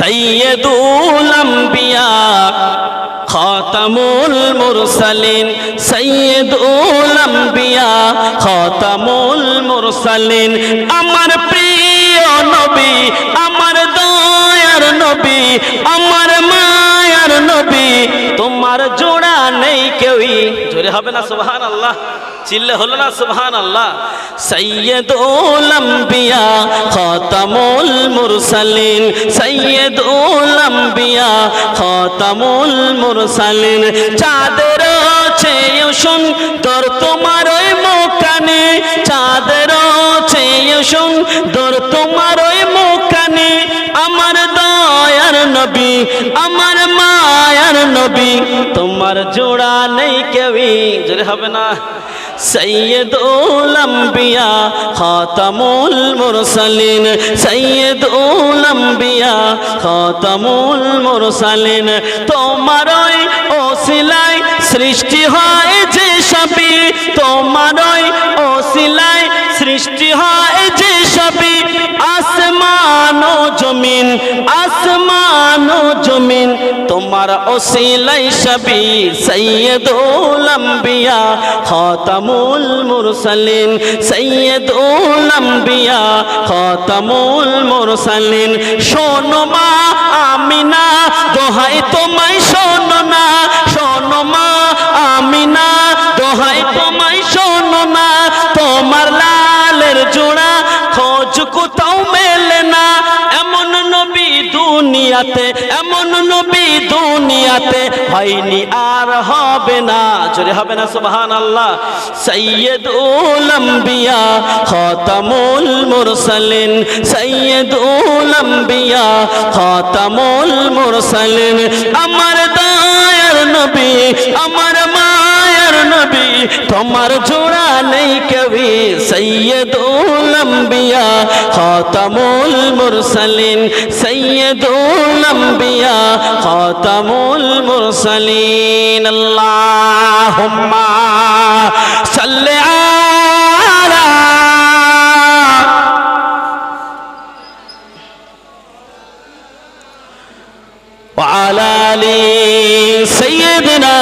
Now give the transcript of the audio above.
সৈয়দুল আম্বিয়া খাতামুল মুরসালিন। সৈয়দুল আম্বিয়া খাতামুল মুরসালিন। আমার প্রিয় নবী নেই কেউই। জোরে হবে না সুবহান আল্লাহ চিল্লে হলো না সুবহান আল্লাহ মুরসালিন। সৈয়দুল আম্বিয়া মুরসালিন। চাঁদের চেয়ে সুন্দর তোমার ওই মুখানে চাঁদের সুন্দর তোমার ওই আমার দয়ার নবী, আমার মায়ার নবী। তোমার জোড়া নেই কেউই। জোরে হবে না। সৈয়দুল আম্বিয়া, খাতামুল মুরসালিন। সৈয়দুল আম্বিয়া, খাতামুল মুরসালিন। তোমার ওই ওসিলায় সৃষ্টি হয় যে সবই তোমার ওই ওসিলায় সৃষ্টি হয় যে সবই আসমান ও জমিন, আসমান ও জমিন তোমার ওসিলাই সবই সৈয়দুল আম্বিয়া, খাতামুল মুরসালিন। সৈয়দুল আম্বিয়া, খাতামুল মুরসালিন। শোনো মা আমিনা, দোহাই তোমায় শোনো না। শোনো মা আমিনা, দোহাই তোমায় শোনো না। তোমার লালের জোড়া খোঁজ কোথাও দুনিয়াতে, এমন নবী দুনিয়াতে হয়নি আর হবে না। জোরে হবে না সুবহান আল্লাহ সৈয়দুল আম্বিয়া, খাতামুল মুরসালিন। সৈয়দুল আম্বিয়া, খাতামুল মুরসালিন। আমার দয়ার নবী, আমার তোমার জোড়া নেই কবি সৈয়দুল আম্বিয়া, খতামুল মুরসালিন। সৈয়দুল আম্বিয়া, খতামুল মুরসালিন। আল্লাহুম্মা সাল্লি আলা وعلى آل سيدنا